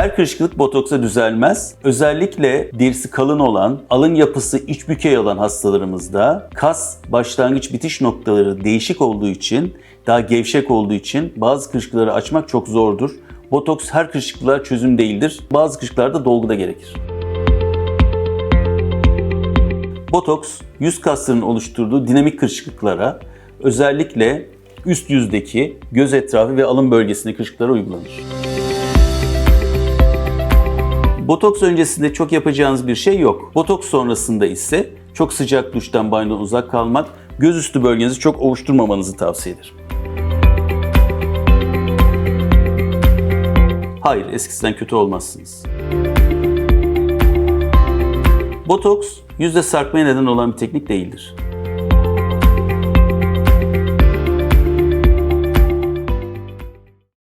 Her kırışıklık botoksa düzelmez. Özellikle derisi kalın olan, alın yapısı iç bükey olan hastalarımızda kas başlangıç bitiş noktaları değişik olduğu için, daha gevşek olduğu için bazı kırışıklıkları açmak çok zordur. Botoks her kırışıklığa çözüm değildir. Bazı kırışıklıklarda dolgu da gerekir. Botoks, yüz kaslarının oluşturduğu dinamik kırışıklıklara, özellikle üst yüzdeki göz etrafı ve alın bölgesindeki kırışıklıklara uygulanır. Botoks öncesinde çok yapacağınız bir şey yok. Botoks sonrasında ise çok sıcak duştan banyodan uzak kalmak, göz üstü bölgenizi çok ovuşturmamanızı tavsiye ederim. Hayır, eskisinden kötü olmazsınız. Botoks yüzde sarkmaya neden olan bir teknik değildir.